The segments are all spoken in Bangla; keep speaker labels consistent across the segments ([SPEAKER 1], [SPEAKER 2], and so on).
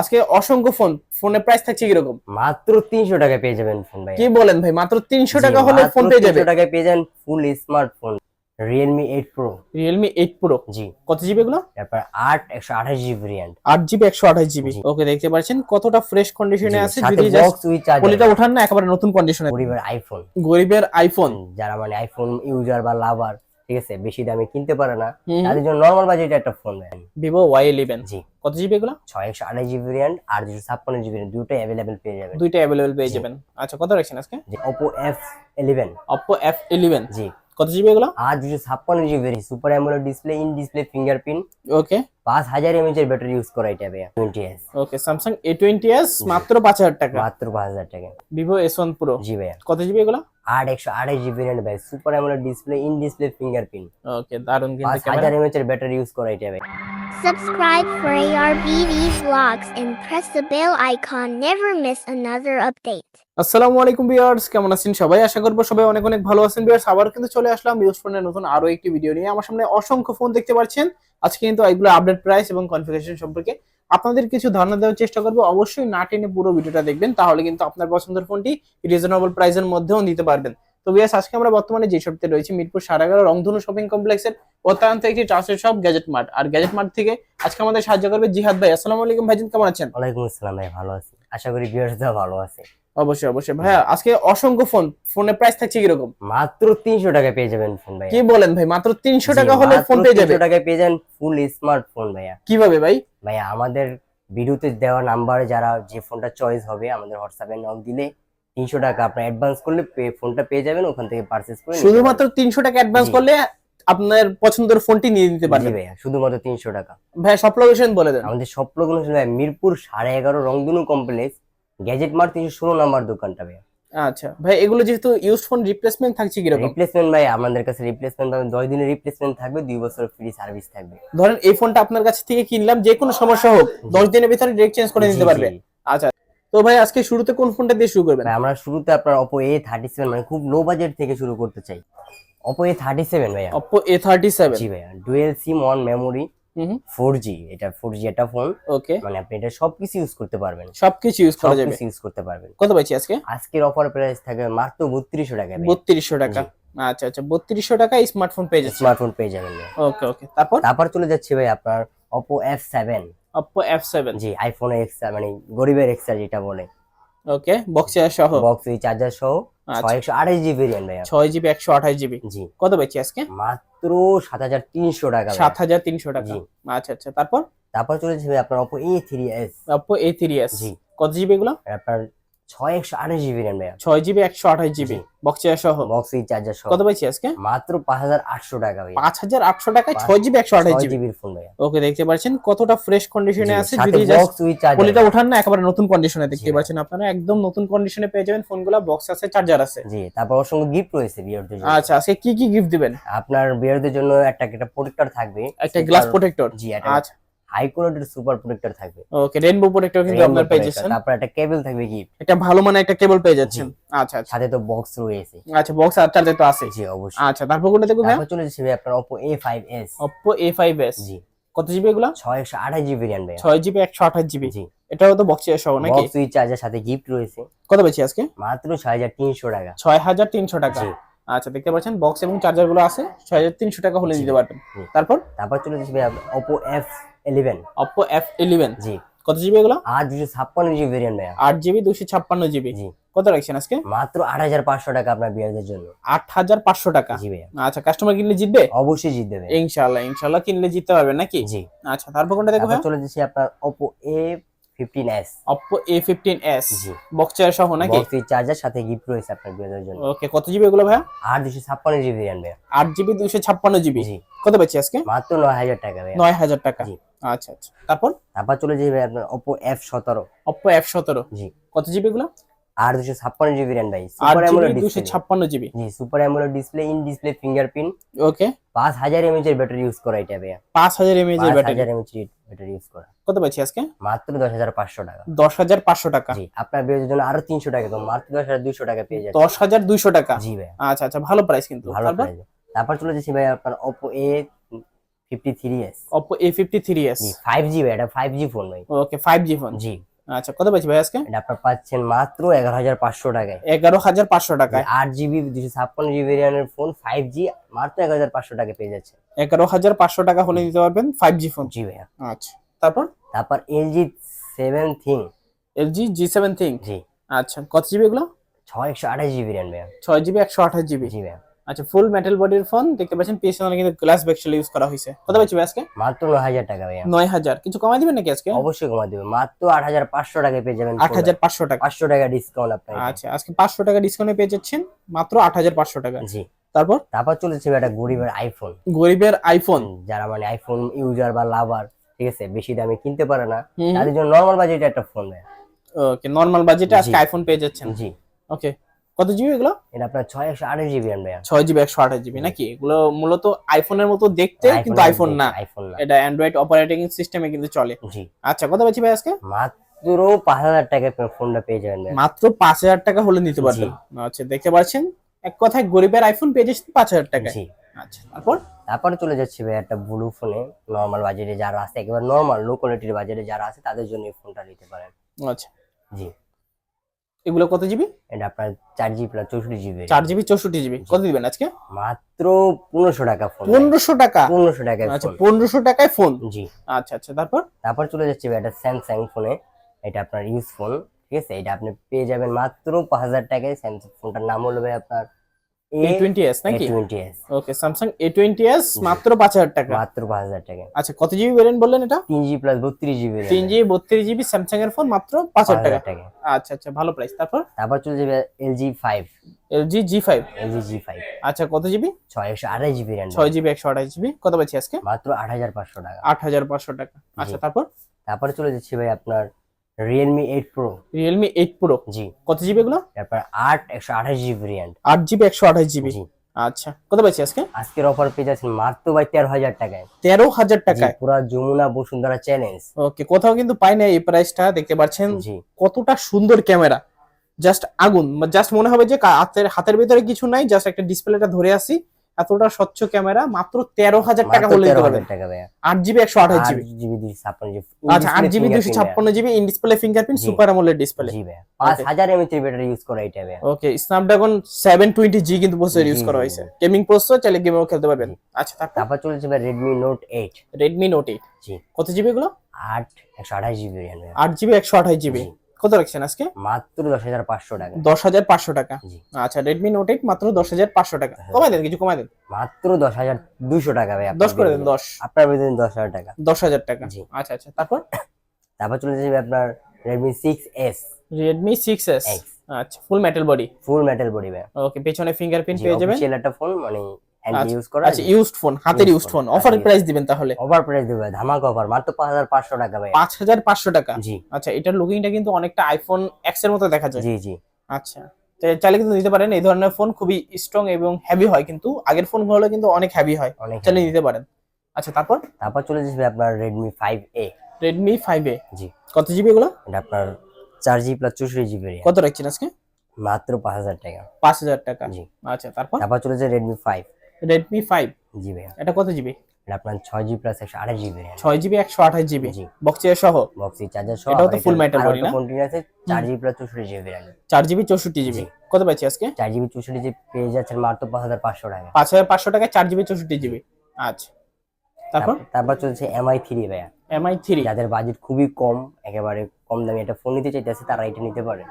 [SPEAKER 1] আজকে অসংখ্য ফোন ফোনের প্রাইস থাকছে কীরকম?
[SPEAKER 2] মাত্র তিনশো টাকায় পেয়ে যাবেন ফোন ভাই
[SPEAKER 1] কি বলেন ভাই মাত্র তিনশো টাকা হলে ফোন পেয়ে যাবে?
[SPEAKER 2] 300 টাকায় পেয়ে যাবেন full smartphone Realme eight pro
[SPEAKER 1] Realme eight pro
[SPEAKER 2] জি।
[SPEAKER 1] কত জিবি এগুলো?
[SPEAKER 2] তারপর আট একশো আঠাশ জিবি ভেরিয়েন্ট
[SPEAKER 1] আট জিবি একশো আঠাশ জিবি ওকে দেখতে পাচ্ছেন কতটা ফ্রেশ কন্ডিশনে আছে যদি পলিটা ওঠান না একেবারে নতুন কন্ডিশনে
[SPEAKER 2] গরিবের আইফোন
[SPEAKER 1] গরিবের আইফোন
[SPEAKER 2] যারা মানে আইফোন ইউজার বা লাভার ঠিক আছে? বেশি দামে কিনতে পারে না। তাদের জন্য নর্মাল বাজেটে একটা ফোন নেন।
[SPEAKER 1] ভিভো ওয়াই ইলেভেন
[SPEAKER 2] জি।
[SPEAKER 1] কত জিবি এগুলো?
[SPEAKER 2] ছয় একশো আঠাশ জিবি ভ্যারিয়েন্ট আর দুশো ছাপ্পান্ন জিবি দুটোই অ্যাভেলেবেল পেয়ে যাবেন।
[SPEAKER 1] দুইটা অ্যাভেলেবেল পেয়ে যাবেন। আচ্ছা কত রাখছেন আজকে?
[SPEAKER 2] Oppo F eleven
[SPEAKER 1] Oppo F eleven
[SPEAKER 2] জি।
[SPEAKER 1] কত জিবি এগুলো?
[SPEAKER 2] আর দুশো ছাপ্পান্ন GB super AMOLED display in display fingerprint
[SPEAKER 1] okay
[SPEAKER 2] পাঁচ হাজার এমএচ এর ব্যাটারি ইউজ করা এটা ভাইয়া twenty S
[SPEAKER 1] okay Samsung A twenty S মাত্র পাঁচ হাজার টাকা।
[SPEAKER 2] মাত্র পাঁচ হাজার টাকা।
[SPEAKER 1] ভিভো এস ওয়ান প্রো
[SPEAKER 2] জি ভাইয়া।
[SPEAKER 1] কত জিবি এগুলো?
[SPEAKER 2] আট একশো আঠাশ জিবি ভাই। Super AMOLED display in display fingerprint
[SPEAKER 1] okay দারুণ
[SPEAKER 2] পাঁচ হাজার এমএচ এর ব্যাটারি ইউজ করা এটা ভাই
[SPEAKER 3] Subscribe for ARBV vlogs and press the bell icon. Never miss another update.
[SPEAKER 1] আসসালামু আলাইকুম ভিউয়ার্স কেমন আছেন সবাই? আশা করব সবাই অনেক অনেক ভালো আছেন ভিউয়ার্স আবার কিন্তু চলে আসলাম ইউজ ফোনের নতুন আরও একটি ভিডিও নিয়ে। আমার সামনে অসংখ্য ফোন দেখতে পাচ্ছেন। আজকে কিন্তু এগুলো আপডেট প্রাইস এবং কনফিগারেশন সম্পর্কে আপনাদের কিছু ধারণা দেওয়ার চেষ্টা করব। অবশ্যই না টেনে পুরো ভিডিওটা দেখবেন, তাহলে কিন্তু আপনার পছন্দের ফোনটি রিজনেবল প্রাইসের মধ্যেও নিতে পারবেন। তো ভিউয়ার্স আজকে আমরা বর্তমানে যে শপতে রয়েছে, মিরপুর সাড়ে এগারো রংধনু শপিং কমপ্লেক্সের অত্যন্ত একটি ট্রাস্টেড শপ গ্যাজেট মার্ট আর গ্যাজেট মার্ট থেকে আজকে আমাদের সাহায্য করবে জিহাদ ভাই। আসসালামু আলাইকুম ভাইজান, কেমন আছেন?
[SPEAKER 2] ওয়ালাইকুম আসসালাম ভাই, ভালো আছি। আশা করি ভিউয়ার্সরা ভালো আছে।
[SPEAKER 1] অবশ্যই অবশ্যই। ভাইয়া আজকে অসংখ্য ফোন ফোনের প্রাইস থাকছে কীরকম?
[SPEAKER 2] মাত্র তিনশো টাকায় পেয়ে যাবেন ফোন ভাই
[SPEAKER 1] কি বলেন ভাই মাত্র তিনশো টাকা হলে ফোন পেয়ে যাবে?
[SPEAKER 2] টাকায় পেয়ে যাবেন ফুল স্মার্টফোন ভাইয়া।
[SPEAKER 1] কীভাবে ভাই?
[SPEAKER 2] ভাইয়া আমাদের ভিডিওতে দেওয়া নাম্বারে যারা যে ফোনটা চয়েস হবে আমাদের হোয়াটসঅ্যাপে নক দিলে তিনশো টাকা আপনার অ্যাডভান্স করলে ফোনটা পেয়ে যাবেন ওখান থেকে পারচেস করে
[SPEAKER 1] শুধুমাত্র তিনশো টাকা অ্যাডভান্স করলে আপনার পছন্দের ফোনটি নিয়ে নিতে
[SPEAKER 2] পারবেন। ভাইয়া শুধুমাত্র তিনশো টাকা।
[SPEAKER 1] ভাই সব লোকেশন বলে দেন।
[SPEAKER 2] আমাদের স্বপ্নগুলো শুনে মিরপুর সাড়ে এগারো রংধনু কমপ্লেক্স গ্যাজেট মার্ট তিনশো ষোলো নাম্বার দোকানটা ভাইয়া।
[SPEAKER 1] আচ্ছা। ভাই এগুলো যেহেতু ইউজ ফোন রিপ্লেসমেন্ট থাকছে কীরকম?
[SPEAKER 2] রিপ্লেসমেন্ট ভাই আমাদের কাছে রিপ্লেসমেন্ট পাবেন দশ দিনের রিপ্লেসমেন্ট থাকবে দুই বছর ফ্রি সার্ভিস থাকবে।
[SPEAKER 1] ধরেন এই ফোনটা আপনার কাছ থেকে কিনলাম যে কোনো সমস্যা হোক দশ দিনের ভিতরে ডিরেক্ট চেঞ্জ করে নিতে পারবে। আচ্ছা তো ভাই আজকে শুরুতে কোন ফোনটা দিয়ে শুরু করবেন?
[SPEAKER 2] ভাই, আমরা শুরুতে আপনার অপো এ থার্টি সেভেন মানে খুব লো বাজেট থেকে শুরু করতে চাই। অপো এ থার্টি সেভেন ভাইয়া।
[SPEAKER 1] অপো এ থার্টি সেভেন
[SPEAKER 2] জি ভাইয়া dual SIM on memory four G এটা ফোর জি একটা ফোন
[SPEAKER 1] ওকে
[SPEAKER 2] মানে আপনি এটা সবকিছু ইউজ করতে পারবেন।
[SPEAKER 1] সবকিছু ইউজ করা যাবে।
[SPEAKER 2] ইউজ করতে পারবেন।
[SPEAKER 1] কত পাইছি আজকে?
[SPEAKER 2] আজকের অফার প্রাইস থাকবে মাত্র বত্রিশশো টাকা
[SPEAKER 1] বত্রিশশো টাকা। আচ্ছা আচ্ছা বত্রিশশো টাকা স্মার্টফোন পেয়ে যাচ্ছে
[SPEAKER 2] স্মার্টফোন পেয়ে যাবেন
[SPEAKER 1] ওকে ওকে তারপর?
[SPEAKER 2] তারপর চলে যাচ্ছে ভাই আপনার Oppo F seven
[SPEAKER 1] Oppo F seven
[SPEAKER 2] জি আইফোন এক্স মানে গরিবের এক্সট্রা যেটা বলে।
[SPEAKER 1] ওকে বক্সে সহ?
[SPEAKER 2] বক্স চার্জার সহ
[SPEAKER 1] আচ্ছা।
[SPEAKER 2] ছয় একশো আঠাশ জিবি ভেরিয়েন্ট ভাইয়া
[SPEAKER 1] ছয় জিবি একশো আঠাশ জিবি
[SPEAKER 2] জি।
[SPEAKER 1] কত পাইছি আজকে?
[SPEAKER 2] মাত্র সাত হাজার তিনশো টাকা
[SPEAKER 1] সাত হাজার তিনশো টাকা। আচ্ছা আচ্ছা তারপর?
[SPEAKER 2] তারপর চলে যাচ্ছে আপনার Oppo A three S
[SPEAKER 1] Oppo A three S
[SPEAKER 2] জি।
[SPEAKER 1] কত জিবি এগুলো?
[SPEAKER 2] আপনার ছয় একশো আঠাশ জিবি র্যাম ভাইয়া।
[SPEAKER 1] ছয় জিবি একশো আঠাশ জিবি। বক্সে সহ?
[SPEAKER 2] বক্স চার্জার সহ।
[SPEAKER 1] কত পাইছি আজকে?
[SPEAKER 2] মাত্র পাঁচ হাজার আটশো টাকা ভাইয়া।
[SPEAKER 1] পাঁচ হাজার আটশো টাকায় ছয় জিবি একশো আঠাশ
[SPEAKER 2] জিবির ফোন ভাইয়া।
[SPEAKER 1] ওকে দেখতে পাচ্ছেন কতটা ফ্রেশ কন্ডিশনে আছে। যদি
[SPEAKER 2] চার্জার
[SPEAKER 1] পলিটা ওঠান না একেবারে নতুন কন্ডিশনে দেখতে পাচ্ছেন আপনারা। একদম নতুন কন্ডিশনে পেয়ে যাবেন ফোনগুলো বক্স আছে চার্জার আছে।
[SPEAKER 2] জি তারপর অসংখ্য গিফট রয়েছে বিয়ারদের জন্য।
[SPEAKER 1] আচ্ছা আজকে কি কি গিফট দিবেন?
[SPEAKER 2] আপনার বিয়ারদের জন্য একটা একটা প্রোটেক্টর থাকবে।
[SPEAKER 1] একটা গ্লাস প্রোটেক্টর
[SPEAKER 2] জি
[SPEAKER 1] আচ্ছা।
[SPEAKER 2] হাই কোয়ালিটির সুপার প্রোটেক্টর থাকবে।
[SPEAKER 1] ওকে রেনবো প্রোটেক্টর কিন্তু আপনার পেয়ে যাচ্ছেন।
[SPEAKER 2] তারপর একটা কেবল থাকবে গিফট
[SPEAKER 1] একটা ভালো মানে একটা কেবল পেয়ে যাচ্ছেন। আচ্ছা আচ্ছা।
[SPEAKER 2] সাথে তো বক্স রয়েছে।
[SPEAKER 1] আচ্ছা বক্স আর চার্জার তো আছে।
[SPEAKER 2] জি অবশ্যই।
[SPEAKER 1] আচ্ছা তারপর কোনটা দেখব ভাই
[SPEAKER 2] তারপর চলে যাচ্ছে আপনার Oppo A5s
[SPEAKER 1] Oppo A5s
[SPEAKER 2] জি।
[SPEAKER 1] কত জিবি এগুলো?
[SPEAKER 2] ছয় একশো আঠাশ জিবি র্যাম ভাইয়া।
[SPEAKER 1] ছয় জিবি একশো আঠাশ জিবি
[SPEAKER 2] জি।
[SPEAKER 1] এটাও তো বক্সে সহ নাকি?
[SPEAKER 2] বক্স উইথ চার্জার সাথে গিফট রয়েছে।
[SPEAKER 1] কত পেয়েছি আজকে?
[SPEAKER 2] মাত্র ছয় হাজার তিনশো টাকা।
[SPEAKER 1] ছয় হাজার তিনশো টাকা।
[SPEAKER 2] জি।
[SPEAKER 1] আচ্ছা দেখতে পাচ্ছেন বক্স এবং চার্জারগুলো আছে। ছয় হাজার তিনশো টাকা হলে দিতে পারবেন। তারপর?
[SPEAKER 2] তারপর চলে যাচ্ছে ভাই আপনার F11
[SPEAKER 1] Oppo F11
[SPEAKER 2] জি।
[SPEAKER 1] কত জিবি এগুলো?
[SPEAKER 2] আর দুশো ছাপ্পান্ন জিবি ভেরিয়েন্ট ভাইয়া।
[SPEAKER 1] আট জিবি দুশো ছাপ্পান্ন জিবি
[SPEAKER 2] জি।
[SPEAKER 1] কত রাখছেন আজকে?
[SPEAKER 2] মাত্র আট হাজার পাঁচশো টাকা আপনার বিয়ারদের জন্য।
[SPEAKER 1] আট হাজার পাঁচশো টাকা।
[SPEAKER 2] জি ভাইয়া।
[SPEAKER 1] আচ্ছা কাস্টমার কিনলে জিতবে?
[SPEAKER 2] অবশ্যই জিতবে
[SPEAKER 1] ইনশাল্লাহ ইনশাল্লাহ কিনলে জিততে পারবেন নাকি?
[SPEAKER 2] জি।
[SPEAKER 1] আচ্ছা তারপর কোনটা দেখো
[SPEAKER 2] তারপর চলে যাচ্ছি আপনার Oppo A15s
[SPEAKER 1] Oppo A15s
[SPEAKER 2] জি।
[SPEAKER 1] বক্স চার্জার সহ নাকি?
[SPEAKER 2] বক্স চার্জার সাথে গিফট রয়েছে আপনার বিয়ারদের জন্য
[SPEAKER 1] ওকে কত জিবি এগুলো ভাই
[SPEAKER 2] আর দুশো ছাপ্পান্ন জিবি র্যাম ভাইয়া।
[SPEAKER 1] আট জিবি দুশো ছাপ্পান্ন জিবি
[SPEAKER 2] জি।
[SPEAKER 1] কত বেচি আজকে?
[SPEAKER 2] মাত্র নয় হাজার টাকা ভাইয়া।
[SPEAKER 1] নয় হাজার টাকা।
[SPEAKER 2] জি।
[SPEAKER 1] আচ্ছা আচ্ছা। তারপর?
[SPEAKER 2] তারপর চলে যাবে আপনার Oppo F17
[SPEAKER 1] Oppo F17
[SPEAKER 2] জি।
[SPEAKER 1] কত জিবি এগুলো?
[SPEAKER 2] আর দুশো ছাপ্পান্ন জিবি র্যাম ভাই। সুপার অ্যামোলেড
[SPEAKER 1] দুশো ছাপ্পান্ন GB.
[SPEAKER 2] G super AMOLED display in display fingerprint
[SPEAKER 1] okay
[SPEAKER 2] পাঁচ হাজার এমএচ এর ব্যাটারি ইউজ করা এটা ভাইয়া।
[SPEAKER 1] পাঁচ হাজার এমএএচ এর ব্যাটারি
[SPEAKER 2] হাজার এমএচ ব্যাটারি ইউজ করা।
[SPEAKER 1] কত পেয়েছি আজকে?
[SPEAKER 2] মাত্র দশ হাজার পাঁচশো টাকা।
[SPEAKER 1] দশ হাজার পাঁচশো টাকা।
[SPEAKER 2] জি আপনার বিয়ের জন্য আরও তিনশো টাকা কম মাত্র দশ হাজার দুইশো টাকা পেয়ে যাচ্ছে
[SPEAKER 1] দশ হাজার দুইশো টাকা।
[SPEAKER 2] জি ভাইয়া।
[SPEAKER 1] আচ্ছা আচ্ছা ভালো প্রাইস কিন্তু।
[SPEAKER 2] ভালো
[SPEAKER 1] তারপর?
[SPEAKER 2] প্রাইস তারপর চলে যাচ্ছি ভাই আপনার Oppo A fifty three S
[SPEAKER 1] Oppo A fifty three S
[SPEAKER 2] five G ভাই এটা ফাইভ জি ফোন ভাই।
[SPEAKER 1] ওকে ফাইভ জি ফোন
[SPEAKER 2] জি।
[SPEAKER 1] আচ্ছা কত পাচ্ছি ভাই আজকে?
[SPEAKER 2] এটা আপনার পাচ্ছেন মাত্র এগারো হাজার পাঁচশো টাকায়।
[SPEAKER 1] এগারো হাজার পাঁচশো টাকায়।
[SPEAKER 2] আট জিবি দুশো ছাপ্পান্ন জিবি র্যামের ফোন ফাইভ জি মাত্র এক হাজার পাঁচশো টাকা পেয়ে যাচ্ছে।
[SPEAKER 1] এগারো হাজার পাঁচশো টাকা হলে নিতে পারবেন ফাইভ জি ফোন
[SPEAKER 2] জি ভাইয়া।
[SPEAKER 1] আচ্ছা তারপর?
[SPEAKER 2] তারপর LG seven thing
[SPEAKER 1] LG G seven thing
[SPEAKER 2] জি।
[SPEAKER 1] আচ্ছা কত জিবি এগুলো?
[SPEAKER 2] ছয় একশো আঠাশ জিবি র্যাম ভাইয়া।
[SPEAKER 1] ছয় জিবি একশো আঠাশ জিবি।
[SPEAKER 2] জি ভাইয়া।
[SPEAKER 1] আচ্ছা ফুল মেটাল বডির ফোন দেখতে পাচ্ছেন পিছনে কিন্তু গ্লাস ব্যাকশেল ইউজ করা হয়েছে। কত পাচ্ছি আজকে?
[SPEAKER 2] মাত্র নয় হাজার টাকা ভাইয়া।
[SPEAKER 1] নয় হাজার। কিছু কমাই দিবেন নাকি আজকে?
[SPEAKER 2] অবশ্যই কমা দেবে। মাত্র আট হাজার পাঁচশো টাকায় পেয়ে যাবেন
[SPEAKER 1] আট হাজার পাঁচশো টাকা।
[SPEAKER 2] পাঁচশো টাকা ডিসকাউন্ট আপনার
[SPEAKER 1] আচ্ছা আজকে পাঁচশো টাকা ডিসকাউন্টে পেয়ে যাচ্ছেন মাত্র আট হাজার পাঁচশো টাকা।
[SPEAKER 2] জি।
[SPEAKER 1] তারপর?
[SPEAKER 2] তারপর চলেছে একটা গরিবের আইফোন
[SPEAKER 1] গরিবের আইফোন
[SPEAKER 2] যারা মানে আইফোন ইউজার বা লাভার ঠিক আছে বেশি দামে কিনতে পারে না। তাদের জন্য নর্মাল বাজেটে একটা ফোন দেয়
[SPEAKER 1] ওকে নর্মাল বাজেটে আজকে আইফোন পেয়ে যাচ্ছেন।
[SPEAKER 2] জি।
[SPEAKER 1] ওকে কত জিবি এগুলো?
[SPEAKER 2] এটা আপনার ছয় একশো আঠাশ জিবি ভাইয়া।
[SPEAKER 1] ছয় জিবি একশো আঠাশ জিবি নাকি? এগুলো মূলত আইফোনের মতো দেখতে কিন্তু আইফোন না।
[SPEAKER 2] আইফোন না।
[SPEAKER 1] এটা অ্যান্ড্রয়েড অপারেটিং সিস্টেমে কিন্তু চলে।
[SPEAKER 2] জি।
[SPEAKER 1] আচ্ছা কত পাচ্ছি ভাই আজকে?
[SPEAKER 2] মাত্র পাঁচ হাজার টাকায় ফোনটা পেয়ে যাবেন।
[SPEAKER 1] মাত্র পাঁচ হাজার টাকা হলে নিতে পারবেন। আচ্ছা দেখতে পাচ্ছেন এক কথায় গরিবের আইফোন পেয়ে যাচ্ছেন পাঁচ হাজার টাকা
[SPEAKER 2] জি।
[SPEAKER 1] আচ্ছা তারপর?
[SPEAKER 2] তারপরে চলে যাচ্ছে ভাই একটা ব্লু ফোনে নর্মাল বাজেটে যারা আছে একেবারে নর্মাল লো কোয়ালিটির বাজেটে যারা আছে তাদের জন্য এই ফোনটা নিতে পারেন।
[SPEAKER 1] আচ্ছা।
[SPEAKER 2] জি।
[SPEAKER 1] এগুলো কত জিবি?
[SPEAKER 2] এটা আপনার চার জিবি প্লাস চৌষট্টি জিবি
[SPEAKER 1] চার জিবি চৌষট্টি জিবি। কত দিবেন আজকে?
[SPEAKER 2] মাত্র পনেরোশো টাকা ফোন
[SPEAKER 1] পনেরোশো টাকা?
[SPEAKER 2] পনেরোশো টাকা
[SPEAKER 1] আচ্ছা পনেরোশো টাকায় ফোন
[SPEAKER 2] জি।
[SPEAKER 1] আচ্ছা আচ্ছা তারপর?
[SPEAKER 2] তারপর চলে যাচ্ছে এটা স্যামসাং ফোনে এটা আপনার ইউজ ফোন ঠিক আছে? এটা আপনি পেয়ে যাবেন মাত্র পাঁচ হাজার টাকায় স্যামসাং ফোনটার নাম হলো ভাই আপনার
[SPEAKER 1] নাকি? Okay Samsung A twenty S মাত্র পাঁচ হাজার টাকা।
[SPEAKER 2] মাত্র পাঁচ হাজার টাকা।
[SPEAKER 1] আচ্ছা কত জিবি বললেন এটা?
[SPEAKER 2] প্লাস
[SPEAKER 1] স্যামসাং এর ফোন মাত্র পাঁচ হাজার টাকা।
[SPEAKER 2] টাকা।
[SPEAKER 1] আচ্ছা আচ্ছা ভালো প্রাইস তারপর?
[SPEAKER 2] তারপর চলে যাবে
[SPEAKER 1] আচ্ছা কত জিবি
[SPEAKER 2] ছয় একশো আড়াই জিবি র্যাম
[SPEAKER 1] ছয় জিবি জিবি কত পাচ্ছি আজকে?
[SPEAKER 2] মাত্র আট হাজার পাঁচশো টাকা।
[SPEAKER 1] আট হাজার পাঁচশো টাকা। আচ্ছা তারপর?
[SPEAKER 2] তারপরে চলে যাচ্ছে ভাই আপনার Realme eight pro
[SPEAKER 1] Realme eight pro
[SPEAKER 2] জি।
[SPEAKER 1] কত জিবি এগুলো?
[SPEAKER 2] তারপর আট একশো আঠাশ জিবি র্যাম
[SPEAKER 1] আট জিবি একশো আঠাশ জিবি
[SPEAKER 2] জি।
[SPEAKER 1] আচ্ছা কত পাচ্ছি আজকে?
[SPEAKER 2] আজকের অফার পেয়ে যাচ্ছেন মাত্র ভাই তেরো হাজার টাকায়।
[SPEAKER 1] তেরো হাজার টাকায়?
[SPEAKER 2] পুরো যমুনা বসুন্ধরা চ্যালেঞ্জ
[SPEAKER 1] ওকে কোথাও কিন্তু পাই না এই প্রাইসটা দেখতে পাচ্ছেন?
[SPEAKER 2] জি।
[SPEAKER 1] কতটা সুন্দর ক্যামেরা জাস্ট আগুন জাস্ট মনে হবে যে হাতের হাতের ভিতরে কিছু নাই জাস্ট একটা ডিসপ্লেটা ধরে আসি এতটা স্বচ্ছ ক্যামেরা মাত্র তেরো হাজার টাকা হলে আট জিবি একশো আঠাশ জিবি
[SPEAKER 2] জিবি
[SPEAKER 1] আচ্ছা আট জিবি দুশো ছাপ্পান্ন GB in display fingerprint super AMOLED display
[SPEAKER 2] পাঁচ হাজার এমএচ ব্যাটারি ইউজ করা এটা
[SPEAKER 1] okay Snapdragon seven twenty G কিন্তু প্রসেসর ইউজ করা হয়েছে। গেমিং প্রসেসর চাইলে গেমেও খেলতে পারবেন। আচ্ছা তারপর?
[SPEAKER 2] চলেছে ভাই Redmi Note eight
[SPEAKER 1] Redmi Note eight
[SPEAKER 2] জি।
[SPEAKER 1] কত জিবি এগুলো?
[SPEAKER 2] আট একশো আঠাশ জিবি
[SPEAKER 1] আট জিবি একশো আঠাশ জিবি। কত রাখছেন আজকে?
[SPEAKER 2] মাত্র দশ হাজার পাঁচশো টাকা।
[SPEAKER 1] দশ হাজার পাঁচশো টাকা। আচ্ছা রেডমি নোট এইট মাত্র দশ হাজার পাঁচশো টাকা। কমাই দেন কিছু কমাই দেন।
[SPEAKER 2] মাত্র দশ হাজার দুইশো টাকা ভাই
[SPEAKER 1] দশ করে দেন দশ।
[SPEAKER 2] আপনার বেতন দশ হাজার টাকা।
[SPEAKER 1] দশ হাজার টাকা।
[SPEAKER 2] জি।
[SPEAKER 1] আচ্ছা আচ্ছা তারপর?
[SPEAKER 2] তারপর চলে যাবে আপনার Redmi six S
[SPEAKER 1] Redmi six S আচ্ছা full metal body
[SPEAKER 2] full metal body ভাই।
[SPEAKER 1] ওকে পেছনে ফিঙ্গারপ্রিন্ট পেয়ে যাবেন।
[SPEAKER 2] অফিসিয়াল একটা ফোন মানে ইউজ করা
[SPEAKER 1] আচ্ছা ইউজড ফোন হাতের ইউজড ফোন অফার প্রাইস দিবেন তাহলে?
[SPEAKER 2] ওভার প্রাইস দেবে ধামাকা অফার মাত্র পাঁচ হাজার পাঁচশো টাকা ভাই জি।
[SPEAKER 1] আচ্ছা এটার লুকিংটা কিন্তু অনেকটা আইফোন এক্সের মতো দেখা যায়।
[SPEAKER 2] জি জি।
[SPEAKER 1] আচ্ছা চাইলে কিন্তু নিতে পারেন এই ধরনের ফোন খুবই স্ট্রং এবং হেভি হয় কিন্তু আগের ফোনগুলো কিন্তু অনেক হেভি হয়। চাইলে নিতে পারেন। আচ্ছা তারপর?
[SPEAKER 2] তারপর চলে যাবে আপনার Redmi five A
[SPEAKER 1] Redmi five A
[SPEAKER 2] জি।
[SPEAKER 1] কত জিবি এগুলো?
[SPEAKER 2] এটা আপনার চার জিবি প্লাস চৌষট্টি জিবি
[SPEAKER 1] কত রাখছেন আজকে?
[SPEAKER 2] মাত্র পাঁচ হাজার টাকা।
[SPEAKER 1] পাঁচ হাজার টাকা।
[SPEAKER 2] জি।
[SPEAKER 1] আচ্ছা তারপর?
[SPEAKER 2] তারপর চলে যায় রেডমি ফাইভ
[SPEAKER 1] রেডমি ফাইভ
[SPEAKER 2] জি ভাইয়া
[SPEAKER 1] এটা কত জিবি
[SPEAKER 2] এটা আপনার ছয় জিবি প্লাস একশো আঠাশ জিবি
[SPEAKER 1] ছয় জিবি একশো আঠাশ জিবি
[SPEAKER 2] জি।
[SPEAKER 1] বক্সিয়া সহ?
[SPEAKER 2] বক্সি চার্জার সহ
[SPEAKER 1] এটাও তো full metal body না?
[SPEAKER 2] কন্টিনিউ আছে চার জিবি প্লাস চৌষট্টি জিবি র্যাম
[SPEAKER 1] চার জিবি চৌষট্টি জিবি কত পাচ্ছি আজকে?
[SPEAKER 2] চার জিবি চৌষট্টি জিবি পেয়ে যাচ্ছেন মাত্র পাঁচ হাজার পাঁচশো টাকা।
[SPEAKER 1] পাঁচ হাজার পাঁচশো টাকায় চার জিবি চৌষট্টি জিবি আচ্ছা। তারপর?
[SPEAKER 2] তারপর- তারপর চলছে এমআই থ্রি ভাইয়া।
[SPEAKER 1] এমআই থ্রি
[SPEAKER 2] যাদের বাজেট খুবই কম একেবারে কম দামে একটা ফোন নিতে চাইতেছে তারা এটা নিতে পারে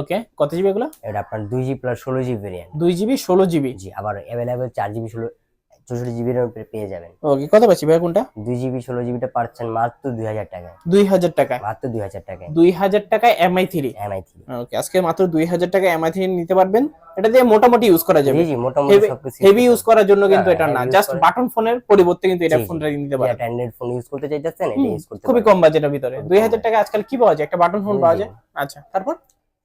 [SPEAKER 1] ওকে কত জিবি এগুলো?
[SPEAKER 2] এটা আপনার দুই জিবি প্লাস ষোলো জিবি র্যাম
[SPEAKER 1] দুই জিবি ষোলো জিবি
[SPEAKER 2] জি আবার অ্যাভেলেবেল চার জিবি ষোলো চৌষট্টি জিবি র্যাম পেয়ে যাবেন।
[SPEAKER 1] ওকে কত পাচ্ছি ভাই কোনটা?
[SPEAKER 2] দুই জিবি ষোলো জিবিটা পাচ্ছেন মাত্র দুই হাজার টাকায়।
[SPEAKER 1] দুই হাজার টাকায়?
[SPEAKER 2] মাত্র দুই হাজার টাকায়।
[SPEAKER 1] দুই হাজার টাকায় Mi three
[SPEAKER 2] Mi three
[SPEAKER 1] okay আজকে মাত্র দুই হাজার টাকা এমআই থ্রি নিতে পারবেন। এটা দিয়ে মোটামুটি ইউজ করা যাবে।
[SPEAKER 2] জি মোটামুটি সবকিছু
[SPEAKER 1] হেভি ইউজ করার জন্য কিন্তু এটা না। জাস্ট বাটন ফোনের পরিবর্তে কিন্তু এটা। ফোনটা নিতে পারেন
[SPEAKER 2] অ্যান্ড্রয়েড ফোন ইউজ করতে চাইতেছেন এটা ইউজ করতে
[SPEAKER 1] খুবই কম বাজেটের ভিতরে। দুই হাজার টাকা আজকাল কি পাওয়া যায়? একটা বাটন ফোন পাওয়া যায়? আচ্ছা তারপর?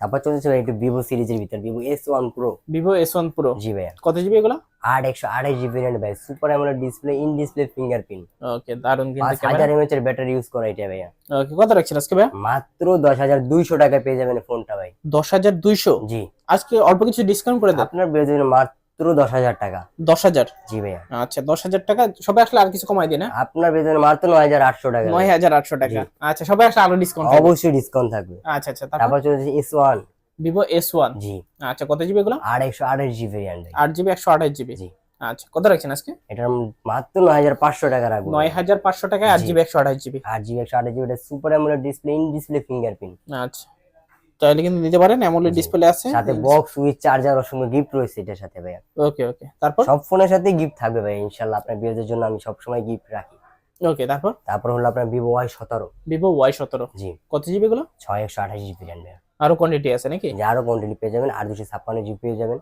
[SPEAKER 2] তারপর চলেছে ভাই একটু ভিভো সিরিজের ভিতর Vivo S one pro
[SPEAKER 1] Vivo S one pro
[SPEAKER 2] জি ভাই
[SPEAKER 1] কত জিবি এগুলো?
[SPEAKER 2] আট একশো আঠাশ জিবি র্যাম ভাই super AMOLED display in display fingerprint
[SPEAKER 1] okay দারুণ কিন্তু
[SPEAKER 2] পাঁচ হাজার এমএচ এর ব্যাটারি ইউজ করা এটা ভাইয়া।
[SPEAKER 1] ওকে কত রাখছেন আজকে ভাই
[SPEAKER 2] মাত্র দশ হাজার দুইশো টাকায় পেয়ে যাবেন ফোনটা ভাই।
[SPEAKER 1] দশ হাজার দুইশো?
[SPEAKER 2] জি।
[SPEAKER 1] আজকে অল্প কিছু ডিসকাউন্ট করে দেন।
[SPEAKER 2] আপনার পেয়ে যাবেন মাত্র মাত্র দশ হাজার টাকা।
[SPEAKER 1] দশ হাজার?
[SPEAKER 2] জি ভাইয়া।
[SPEAKER 1] আচ্ছা দশ হাজার টাকা সবাই আসলে আর কিছু কমাই দিই না?
[SPEAKER 2] আপনার বেতনে মাত্র নয় হাজার আটশো টাকা।
[SPEAKER 1] নয় হাজার আটশো টাকা। আচ্ছা সবাই আসলে আরও ডিসকাউন্ট
[SPEAKER 2] অবশ্যই ডিসকাউন্ট থাকবে।
[SPEAKER 1] আচ্ছা আচ্ছা তারপর?
[SPEAKER 2] চলেছে S one
[SPEAKER 1] Vivo S one
[SPEAKER 2] জি।
[SPEAKER 1] আচ্ছা কত জিবি এগুলো?
[SPEAKER 2] আর একশো আঠাশ জিবি
[SPEAKER 1] আট জিবি একশো আঠাশ জিবি
[SPEAKER 2] জি।
[SPEAKER 1] আচ্ছা কত রাখছেন আজকে?
[SPEAKER 2] এটার মাত্র নয় হাজার পাঁচশো টাকা রাখব।
[SPEAKER 1] নয় হাজার পাঁচশো টাকায় আট। জিবি একশো আঠাশ জিবি
[SPEAKER 2] আট জিবি একশো আঠাশ জিবি এটা super AMOLED display in display fingerprint
[SPEAKER 1] আচ্ছা। চাইলে কিন্তু নিতে পারেন অ্যামোলেড ডিসপ্লে আছে।
[SPEAKER 2] সাথে বক্স উইথ চার্জার অসংখ্য গিফট রয়েছে এটার সাথে ভাইয়া।
[SPEAKER 1] ওকে ওকে। তারপর?
[SPEAKER 2] সব ফোনের সাথে গিফট থাকবে ভাই ইনশাআল্লাহ আপনার বিয়ের জন্য আমি সব সময় গিফট রাখি।
[SPEAKER 1] ওকে তারপর?
[SPEAKER 2] তারপর হলো আপনার ভিভো ওয়াই সতেরো।
[SPEAKER 1] ভিভো ওয়াই সতেরো।
[SPEAKER 2] জি।
[SPEAKER 1] কত জিবি গুলো
[SPEAKER 2] ছয় একশো আঠাশ জিবি র্যাম ভাইয়া।
[SPEAKER 1] আরও কোয়ান্টিটি আছে নাকি?
[SPEAKER 2] যে আরও কোয়ান্টিটি পেয়ে যাবেন আর দুশো ছাপ্পান্ন জিবি পেয়ে যাবেন।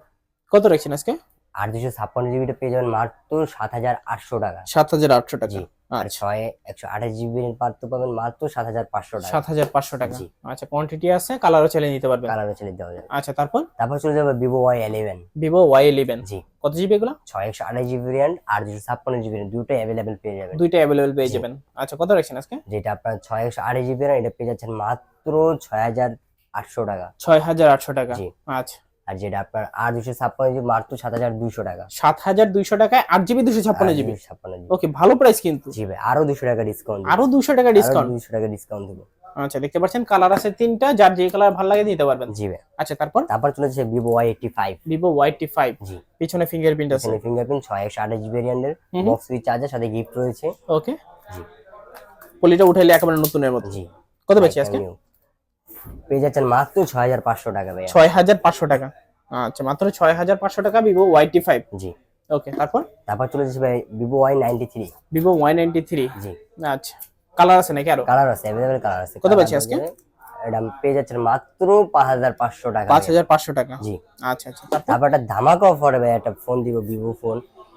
[SPEAKER 1] কত রাখছেন আজকে?
[SPEAKER 2] আর দুশো ছাপ্পান্ন জিবিটা পেয়ে যাবেন মাত্র সাত হাজার আটশো টাকা।
[SPEAKER 1] সাত হাজার আটশো টাকা।
[SPEAKER 2] জি আর
[SPEAKER 1] আচ্ছা
[SPEAKER 2] ছয় একশো আঠাশ জিবি পারতে পাবেন মাত্র সাত হাজার পাঁচশো টাকা।
[SPEAKER 1] সাত হাজার পাঁচশো টাকা। আচ্ছা কোয়ান্টিটি আছে কালারও চালিয়ে নিতে পারবেন।
[SPEAKER 2] কালারে চলে দেওয়া যাবে।
[SPEAKER 1] আচ্ছা তারপর?
[SPEAKER 2] তারপর চলে যাবে Vivo Y eleven
[SPEAKER 1] Vivo Y eleven
[SPEAKER 2] জি।
[SPEAKER 1] কত জিবি এগুলো?
[SPEAKER 2] ছয় একশো আঠাশ জিবি র্যাম আর দুশো ছাপ্পান্ন জিবি দুটোই অ্যাভেলেবেল পেয়ে যাবেন।
[SPEAKER 1] দুইটা অ্যাভেলেবেল পেয়ে যাবেন। আচ্ছা কত রাখছেন আজকে?
[SPEAKER 2] যেটা আপনার ছয় একশো আঠাশ জিবি এটা পেয়ে যাচ্ছেন মাত্র ছয় হাজার আটশো টাকা।
[SPEAKER 1] ছয় হাজার আটশো টাকা। আচ্ছা।
[SPEAKER 2] আর যেটা আপনার আর দুশো ছাপ্পান্ন জিবি মাত্র সাত হাজার দুশো টাকা।
[SPEAKER 1] সাত হাজার দুইশো টাকায় আট জিবি দুশো ছাপ্পান্ন জিবি?
[SPEAKER 2] ছাপ্পান্ন জিবি।
[SPEAKER 1] ওকে ভালো প্রাইস কিন্তু।
[SPEAKER 2] জি ভাই আরও দুশো টাকা ডিসকাউন্ট
[SPEAKER 1] আরও দুশো টাকা ডিসকাউন্ট
[SPEAKER 2] দুশো টাকা ডিসকাউন্ট দেবো।
[SPEAKER 1] আচ্ছা দেখতে পাচ্ছেন কালার আছে তিনটা যার যে কালার ভালো লাগে দিতে পারবেন।
[SPEAKER 2] জি ভাই।
[SPEAKER 1] আচ্ছা তারপর?
[SPEAKER 2] তারপর চলে যাচ্ছে Vivo Y eighty five
[SPEAKER 1] Vivo Y five
[SPEAKER 2] জি।
[SPEAKER 1] পিছনে ফিঙ্গারপ্রিন্ট আছে।
[SPEAKER 2] ফিঙ্গারপ্রিন্ট ছয় একশো আঠাশ জিবি
[SPEAKER 1] হুম।
[SPEAKER 2] বক্স উইথ চার্জার সাথে গিফট রয়েছে।
[SPEAKER 1] ওকে
[SPEAKER 2] জি।
[SPEAKER 1] পলিটা উঠাইলে একেবারে নতুনের মতো।
[SPEAKER 2] জি।
[SPEAKER 1] কত বেশি আজকে।
[SPEAKER 2] পেয়ে যাচ্ছেন মাত্র ছয় হাজার পাঁচশো টাকা ভাইয়া।
[SPEAKER 1] ছয় হাজার পাঁচশো টাকা। আচ্ছা মাত্র ছয় হাজার পাঁচশো টাকা ভিভো ওয়াই টি ফাইভ
[SPEAKER 2] জি।
[SPEAKER 1] ওকে তারপর?
[SPEAKER 2] তারপর চলে যাচ্ছে ভাই Vivo Y ninety three
[SPEAKER 1] Vivo Y ninety three
[SPEAKER 2] জি।
[SPEAKER 1] আচ্ছা কালার আছে নাকি আরও?
[SPEAKER 2] কালার আছে অ্যাভেলেবেল কালার আছে।
[SPEAKER 1] কত পাচ্ছি আজকে?
[SPEAKER 2] এটা পেয়ে যাচ্ছেন মাত্র পাঁচ হাজার পাঁচশো টাকা
[SPEAKER 1] পাঁচ। হাজার পাঁচশো টাকা।
[SPEAKER 2] জি।
[SPEAKER 1] আচ্ছা আচ্ছা তারপর?
[SPEAKER 2] একটা ধামাকা অফার ভাই একটা ফোন দিব Vivo phone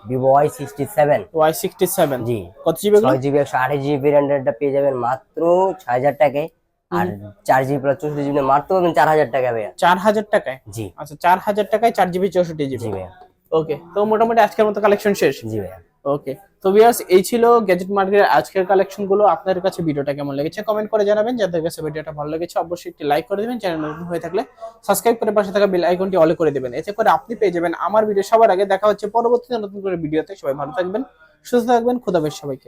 [SPEAKER 2] Vivo Y sixty seven
[SPEAKER 1] Y sixty seven
[SPEAKER 2] জি।
[SPEAKER 1] কত জিবি
[SPEAKER 2] ছয় জিবি একশো আঠাশ জিবি ভ্যারিয়েন্টটা পেয়ে যাবেন মাত্র ছয় হাজার টাকায়। আর চার জিবি প্লাস চৌষট্টি জিবি মাত্র পাবেন চার হাজার টাকা ভাইয়া।
[SPEAKER 1] চার হাজার টাকায়?
[SPEAKER 2] জি।
[SPEAKER 1] আচ্ছা চার হাজার টাকায় চার জিবি চৌষট্টি জিবি।
[SPEAKER 2] জি ভাইয়া।
[SPEAKER 1] ওকে তো মোটামুটি আজকের মতো কালেকশন শেষ?
[SPEAKER 2] জি ভাইয়া।
[SPEAKER 1] ওকে তো ভিউয়ার্স এই ছিল গ্যাজেট মার্কেটের আজকের কালেকশনগুলো। আপনাদের কাছে ভিডিওটা কেমন লেগেছে কমেন্ট করে জানাবেন। যাদের কাছে ভিডিওটা ভালো লেগেছে অবশ্যই একটি লাইক করে দিবেন। চ্যানেল নতুন হয়ে থাকলে সাবস্ক্রাইব করে পাশে থাকা বেল আইকনটি অল করে দিবেন। এতে করে আপনি পেয়ে যাবেন আমার ভিডিও সবার আগে। দেখা হচ্ছে পরবর্তীতে নতুন করে ভিডিওতে সবাই ভালো থাকবেন সুস্থ থাকবেন। খুদাবেশ সবাইকে।